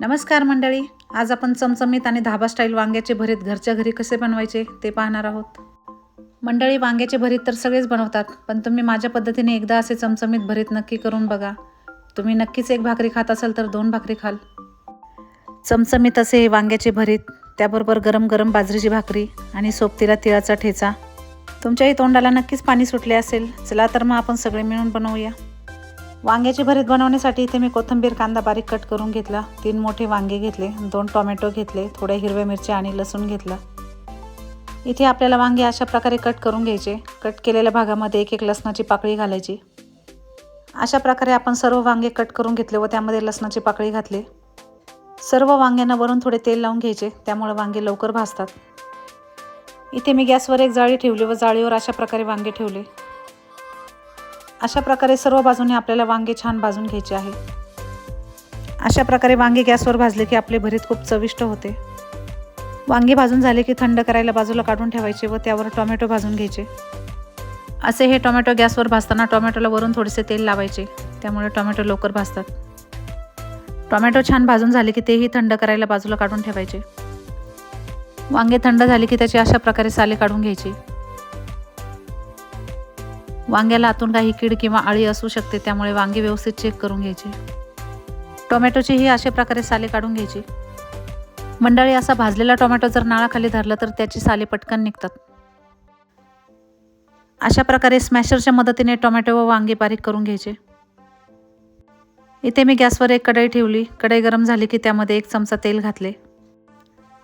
नमस्कार मंडळी आज आपण चमचमीत आणि धाबा स्टाईल वांग्याचे भरीत घरच्या घरी कसे बनवायचे ते पाहणार आहोत. मंडळी वांग्याचे भरीत तर सगळेच बनवतात पण तुम्ही माझ्या पद्धतीने एकदा असे चमचमीत भरीत नक्की करून बघा. तुम्ही नक्कीच एक भाकरी खात असाल तर दोन भाकरी खाल. चमचमीत असे हे वांग्याचे भरीत त्याबरोबर गरम गरम बाजरीची भाकरी आणि सोबतीला तिळाचा ठेचा. तुमच्याही तोंडाला नक्कीच पाणी सुटले असेल चला तर मग आपण सगळे मिळून बनवूया. वांग्याचे भरीत बनवण्यासाठी इथे मी कोथिंबीर कांदा बारीक कट करून घेतला. तीन मोठे वांगे घेतले दोन टोमॅटो घेतले थोड्या हिरव्या मिरच्या आणि लसूण घेतला. इथे आपल्याला वांगे अशा प्रकारे कट करून घ्यायचे. कट केलेल्या भागामध्ये एक एक लसणाची पाकळी घालायची. अशा प्रकारे आपण सर्व वांगे कट करून घेतले व त्यामध्ये लसणाची पाकळी घातली. सर्व वांग्यांना वरून थोडे तेल लावून घ्यायचे त्यामुळे वांगे लवकर भाजतात. इथे मी गॅसवर एक जाळी ठेवली व जाळीवर अशा प्रकारे वांगे ठेवले. अशा प्रकारे सर्व बाजूने आपल्याला वांगे छान भाजून घ्यायचे आहे. अशा प्रकारे वांगे गॅसवर भाजले की आपले भरीत खूप चविष्ट होते. वांगे भाजून झाले की थंड करायला बाजूला काढून ठेवायचे व त्यावर टोमॅटो भाजून घ्यायचे. असे हे टोमॅटो गॅसवर भाजताना टोमॅटोला वरून थोडेसे तेल लावायचे त्यामुळे टोमॅटो लवकर भाजतात. टोमॅटो छान भाजून झाले की तेही थंड करायला बाजूला काढून ठेवायचे. वांगे थंड झाले की त्याची अशा प्रकारे साले काढून घ्यायची. वांग्याला आतून काही कीड किंवा आळी असू शकते त्यामुळे वांगे व्यवस्थित चेक करून घ्यायचे. टोमॅटोची ही अशा प्रकारे साले काढून घ्यायची. मंडळी असा भाजलेला टोमॅटो जर नाळाखाली धरला तर त्याची साले पटकन निघतात. अशा प्रकारे स्मॅशरच्या मदतीने टोमॅटो व वांगे बारीक करून घ्यायचे. इथे मी गॅसवर एक कढई ठेवली. कढई गरम झाली की त्यामध्ये एक चमचा तेल घातले.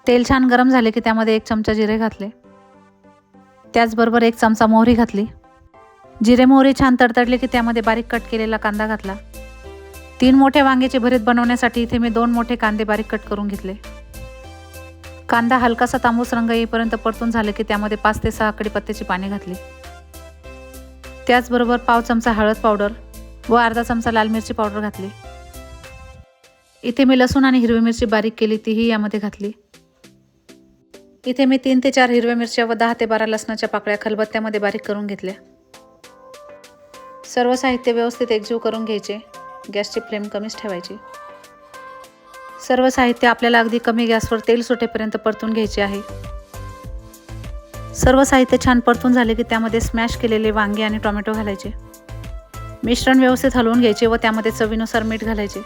तेल छान गरम झाले की त्यामध्ये एक चमचा जिरे घातले. त्याचबरोबर एक चमचा मोहरी घातली. जिरे मोहरी छान तडतडले की त्यामध्ये बारीक कट केलेला कांदा घातला. तीन मोठे वांग्याचे भरीत बनवण्यासाठी इथे मी दोन मोठे कांदे बारीक कट करून घेतले. कांदा हलकासा तांबूस रंग येईपर्यंत परतून झाले की त्यामध्ये पाच ते सहा कडीपत्त्याची पाने घातली. त्याचबरोबर पाव चमचा हळद पावडर व अर्धा चमचा लाल मिरची पावडर घातली. इथे मी लसूण आणि हिरवी मिरची बारीक केली तीही यामध्ये घातली. इथे मी तीन ते चार हिरव्या मिरच्या व दहा ते बारा लसणाच्या पाकळ्या खलबत्त्यामध्ये बारीक करून घेतल्या. सर्व साहित्य व्यवस्थित एकजीव करून घ्यायचे. गॅसची फ्लेम कमीच ठेवायची. सर्व साहित्य आपल्याला अगदी कमी गॅसवर तेल सुटेपर्यंत परतून घ्यायचे आहे. सर्व साहित्य छान परतून झाले की त्यामध्ये स्मॅश केलेले वांगे आणि टोमॅटो घालायचे. मिश्रण व्यवस्थित हलवून घ्यायचे व त्यामध्ये चवीनुसार मीठ घालायचे.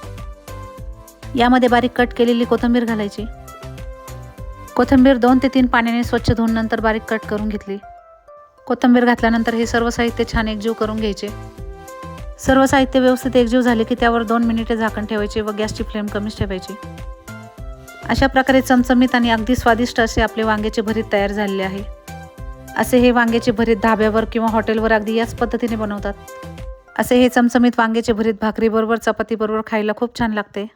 यामध्ये बारीक कट केलेली कोथिंबीर घालायची. कोथिंबीर दोन ते तीन पाण्याने स्वच्छ धुवून नंतर बारीक कट करून घेतली. कोथिंबीर घातल्यानंतर हे सर्व साहित्य छान एकजीव करून घ्यायचे. सर्व साहित्य व्यवस्थित एकजीव झाले की त्यावर दोन मिनिटे झाकण ठेवायचे व गॅसची फ्लेम कमीच ठेवायची. अशा प्रकारे चमचमीत आणि अगदी स्वादिष्ट असे आपले वांग्याचे भरीत तयार झालेले आहे. असे हे वांग्याचे भरीत धाब्यावर किंवा हॉटेलवर अगदी याच पद्धतीने बनवतात. असे हे चमचमीत वांग्याचे भरीत भाकरीबरोबर चपातीबरोबर खायला खूप छान लागते.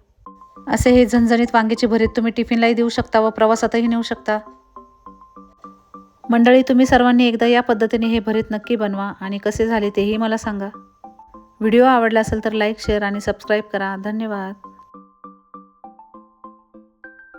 असे हे झणझणीत वांग्याचे भरीत तुम्ही टिफिनलाही देऊ शकता व प्रवासातही नेऊ शकता. मंडळी तुम्ही सर्वांनी एकदा या पद्धतीने हे भरीत नक्की बनवा आणि कसे झाले तेही मला सांगा. व्हिडिओ आवडला असेल तर लाईक शेअर आणि सबस्क्राईब करा. धन्यवाद.